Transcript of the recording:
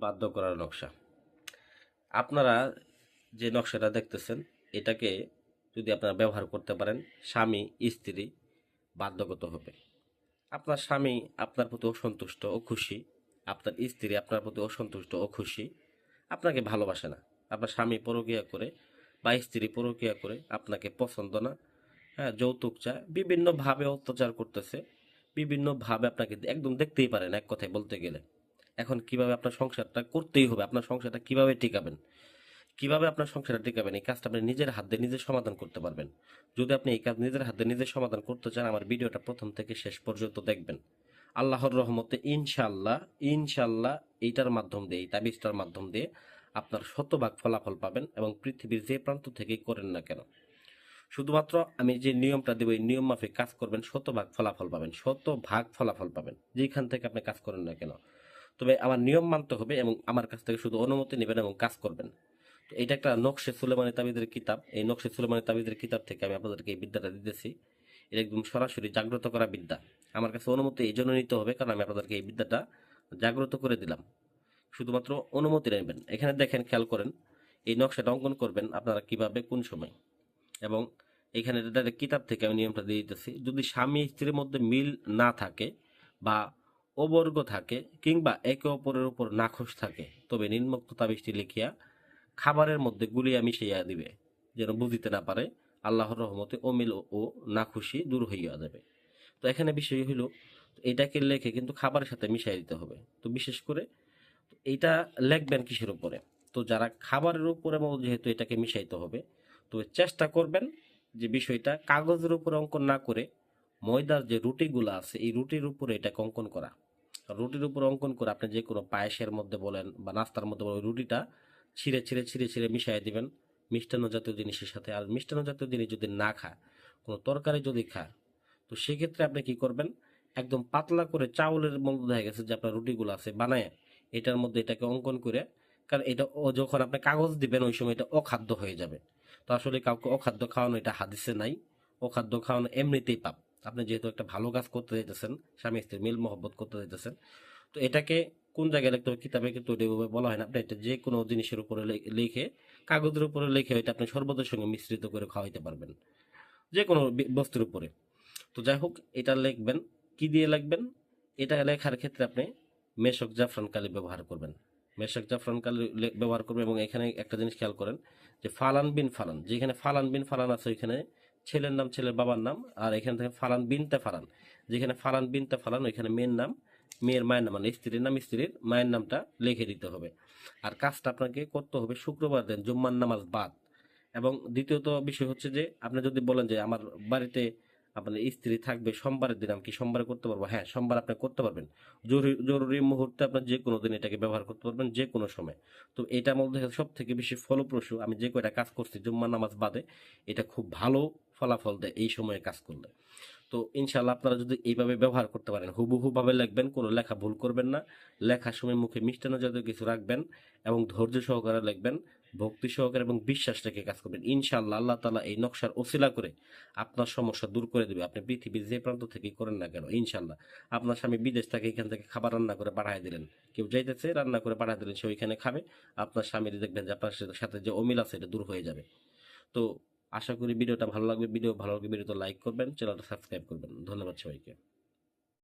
বাধ্য করার নকশা। আপনারা যে নকশাটা দেখতেছেন, এটাকে যদি আপনারা ব্যবহার করতে পারেন, স্বামী, স্ত্রী বাধ্যগত হবে। আপনার স্বামী আপনার প্রতি অসন্তুষ্ট ও খুশি, আপনার স্ত্রী আপনার প্রতি অসন্তুষ্ট ও খুশি, আপনাকে ভালোবাসে না। আপনার স্বামী পরকিয়া করে বা স্ত্রী পরকিয়া করে আপনাকে পছন্দ না হ্যাঁ যৌতুক চায় বিভিন্নভাবে অত্যাচার করতেছে বিভিন্নভাবে আপনাকে একদম দেখতেই পারেন এক কথায় বলতে গেলে। এখন কীভাবে আপনার সংসারটা করতেই হবে, আপনার সংসারটা কীভাবে টিকাবেন? কীভাবে আপনার সংসারটা টিকাবেন? এই কাজটা আপনি নিজের হাত নিজে সমাধান করতে পারবেন। যদি আপনি এই কাজ নিজের হাতে নিজে সমাধান করতে চান, আমার ভিডিওটা প্রথম থেকে শেষ পর্যন্ত দেখবেন। আল্লাহর রহমতে ইনশাল্লাহ ইনশাল্লাহ এইটার মাধ্যম দিয়ে, এই তাবিজটার মাধ্যম দিয়ে আপনার শতভাগ ফলাফল পাবেন এবং পৃথিবীর যে প্রান্ত থেকেই করেন না কেন। শুধুমাত্র আমি যে নিয়মটা দেবো, এই নিয়ম মাফিক কাজ করবেন, শতভাগ ফলাফল পাবেন, শতভাগ ফলাফল পাবেন। যেখান থেকে আপনি কাজ করেন না কেন। তবে আমার নিয়ম মানতে হবে এবং আমার কাছ থেকে শুধু অনুমতি নেবেন এবং কাজ করবেন। তো এটা একটা নকশে সুলেমানি তাবিদের কিতাব। এই নকশে সুলেমানি তাবিদের কিতাব থেকে আমি আপনাদেরকে এই বিদ্যাটা দিতেছি। এটা একদম সরাসরি জাগ্রত করা বিদ্যা। আমার কাছে অনুমতি এই জন্য নিতে হবে কারণ আমি আপনাদেরকে এই বিদ্যাটা জাগ্রত করে দিলাম। শুধুমাত্র অনুমতি নেবেন। এখানে দেখেন, খেয়াল করেন, এই নকশাটা অঙ্কন করবেন আপনারা কীভাবে, কোন সময়। এবং এখানে কিতাব থেকে আমি নিয়মটা দিয়ে দিতেছি। যদি স্বামী স্ত্রীর মধ্যে মিল না থাকে বা অবর্গ থাকে কিংবা একে অপরের উপর নাখোশ থাকে। তবে নিম্নোক্ত তাবিজটি লিখিয়া খাবারের মধ্যে গুলিয়া মিশাইয়া দিবে, যেন বুঝিতে না পারে আল্লাহর রহমতে অমিল ও নাখুশি দূর হইয়া যাবে। তো এখানে বিষয় হইল, এটাকে লেখে কিন্তু খাবারের সাথে মিশাই দিতে হবে। তো বিশেষ করে এইটা লিখবেন কিসের উপরে? তো যারা খাবারের উপরে যেহেতু এটাকে মিশাইতে হবে তো চেষ্টা করবেন যে বিষয়টা কাগজের উপরে অঙ্কন না করে ময়দার যে রুটিগুলো আছে, এই রুটির উপরে এটাকে অঙ্কন করা। রুটির উপর অঙ্কন করে আপনি যে কোনো পায়েসের মধ্যে বলেন বা নাস্তার মধ্যে বলেন রুটিটা ছিঁড়ে ছিঁড়ে ছিঁড়ে ছিঁড়ে মিশিয়ে দিবেন। মিষ্টান্ন জাতীয় জিনিসের সাথে। আর মিষ্টান্ন জাতীয় জিনিস যদি না খায়, কোনো তরকারি যদি খায়, তো সেক্ষেত্রে আপনি কি করবেন? একদম পাতলা করে চাউলের মধ্যে দেখা গেছে যে আপনার রুটিগুলো আছে, বানায় এটার মধ্যে এটাকে অঙ্কন করে, কারণ এটা ও যখন আপনি কাগজ দিবেন, ওই সময় এটা অখাদ্য হয়ে যাবে। তো আসলে কাউকে অখাদ্য খাওয়ানো এটা হাদিসে নাই। অখাদ্য খাওয়ানো এমনিতেই পাপ। আপনি যেহেতু একটা ভালো কাজ করতে যেতেছেন স্বামী স্ত্রীর মিল মহব্বত করতে যেতেছেন তো এটাকে কোন জায়গায় লিখতে হবে? কিতাবে কিন্তু বলা হয় না। আপনি এটা যে কোনো জিনিসের উপরে লিখে, কাগজের উপরে লিখে এটা আপনি শরবতের সঙ্গে মিশ্রিত করে খাওয়াইতে পারবেন, যে কোনো বস্তুর উপরে। তো যাই হোক, এটা লিখবেন। কি দিয়ে লিখবেন? এটা লেখার ক্ষেত্রে আপনি মেশক জাফরান কালি ব্যবহার করবেন। মেশক জাফরান কালি ব্যবহার করবেন এবং এখানে একটা জিনিস খেয়াল করেন যে ফালান বিন ফালান, যেখানে ফালান বিন ফালান আছে ওইখানে ছেলের নাম ছেলের বাবার নাম, আর এখান থেকে ফারান বিনতে ফারান যেখানে ফারান বিনতে ফারান ওইখানে মেয়ের নাম, মেয়ের মায়ের নাম মানে স্ত্রীর নাম, স্ত্রীর মায়ের নামটা লিখে দিতে হবে। আর কাজটা আপনাকে করতে হবে শুক্রবার দিন, জুম্মার নামাজ বাদ। এবং দ্বিতীয়ত বিষয় হচ্ছে যে, আপনি যদি বলেন যে, আমার বাড়িতে আপনার স্ত্রী থাকবে, সোমবারের দিন আমি কি সোমবারে করতে পারব? হ্যাঁ সোমবার আপনি করতে পারবেন। জরুরি জরুরি মুহূর্তে আপনার যে কোনো দিন এটাকে ব্যবহার করতে পারবেন, যে কোনো সময়। তো এটার মধ্যে সব থেকে বেশি ফলপ্রসূ আমি যে কয়টা কাজ করছি জুম্মা নামাজ বাদে, এটা খুব ভালো ফলাফল দেয় এই সময়ে কাজ করলে। তো ইনশাল্লাহ আপনারা যদি এইভাবে ব্যবহার করতে পারেন হুবহু ভাবে লিখবেন, কোনো লেখা ভুল করবেন না। লেখার সময় মুখে মিষ্টান্ন জাতীয় কিছু রাখবেন এবং ধৈর্য সহকারে লিখবেন। ভক্তি সহকারে এবং বিশ্বাস রেখে কাজ করবেন। ইনশাল্লাহ আল্লাহ তালা এই নকশার ওসিলা করে আপনার সমস্যা দূর করে দেবে। আপনি পৃথিবীর যে প্রান্ত থেকেই করেন না কেন ইনশাল্লাহ আপনার স্বামী বিদেশ থেকে এখান থেকে খাবার রান্না করে পাঠিয়ে দিলেন। কেউ যাইতেছে, রান্না করে পাঠিয়ে দিলেন, সে ওইখানে খাবে। আপনার স্বামীর দেখবেন যে আপনার সাথে যে অমিল আছে, এটা দূর হয়ে যাবে। তো আশা করি ভিডিওটা ভালো লাগবে। ভিডিও ভালো লাগবে ভিডিওটা লাইক করবেন, চ্যানেলটা সাবস্ক্রাইব করবেন। ধন্যবাদ সবাইকে।